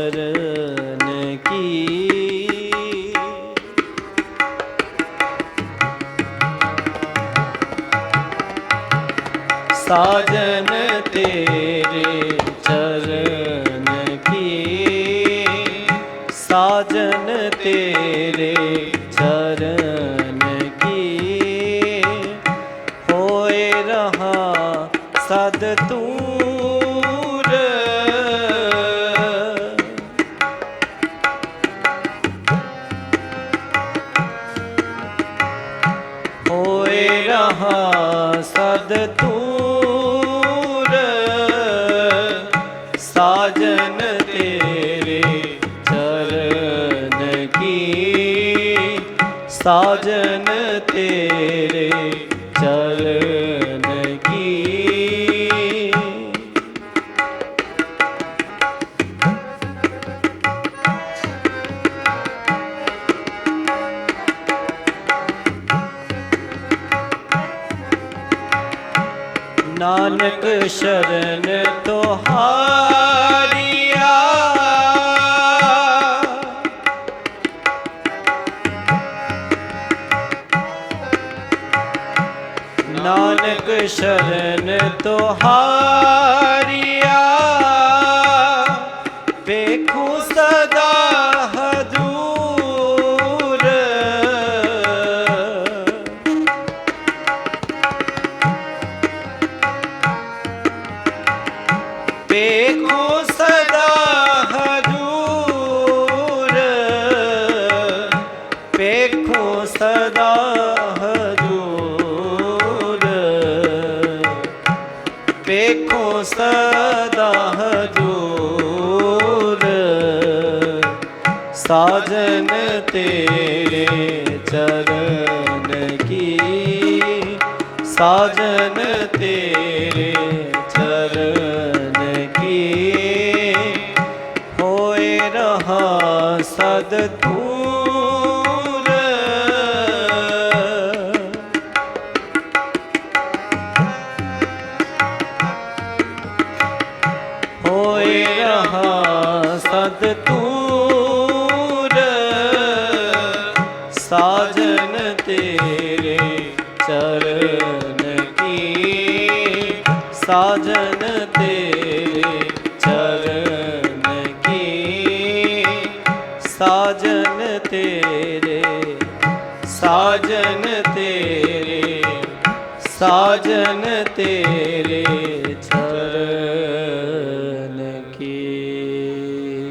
ਚਰਨ ਕੀ? ਸਾਜਨ ਤੇਰੇ ਚਰਨ ਕੀ? ਸਾਜਨ ਤੇਰੇ ਚਰਨ ਕੀ? ਹੋਏ ਰਹਾ ਸਦ ਤੂੰ ਹੋਏ ਰਹਾ ਸਦ ਤੂਰ ਸਾਜਨ ਤੇਰੇ ਚਰਨ ਕੀ? ਸਾਜਨ ਤੇਰੇ ਚਰਨ ਨਾਨਕ ਸ਼ਰਨ ਤੁਹਾਰੀਆ। ਨਾਨਕ ਸ਼ਰਨ ਤੁਹਾਰੀਆ। ਵੇਖੂ ਸਦਾ ਹਜੂਰ ਵੇਖੋ ਸਦਾ ਹਜੂਰ। ਵੇਖੋ ਸਦਾ ਹਜੂਰ। ਵੇਖੋ ਸਦਾ ਹਜੂਰ। ਸਾਜਨ ਤੇਰੇ ਚਰਨ ਕੀ? ਸਾਜਨ ਤੇਰੇ ਚਰਨ ਹੋਏ ਰਹਾ ਸਦ ਤੂਰ ਹੋਏ ਰਹਾ ਸਦ ਤੂਰ ਸਾਜਨ ਤੇਰੇ ਚਰਨ ਕੀ? ਸਾਜਨ ਤੇਰੇ ਸਾਜਨ ਤੇਰੇ ਸਾਜਨ ਤੇਰੇ ਸਾਜਨ ਤੇਰੇ।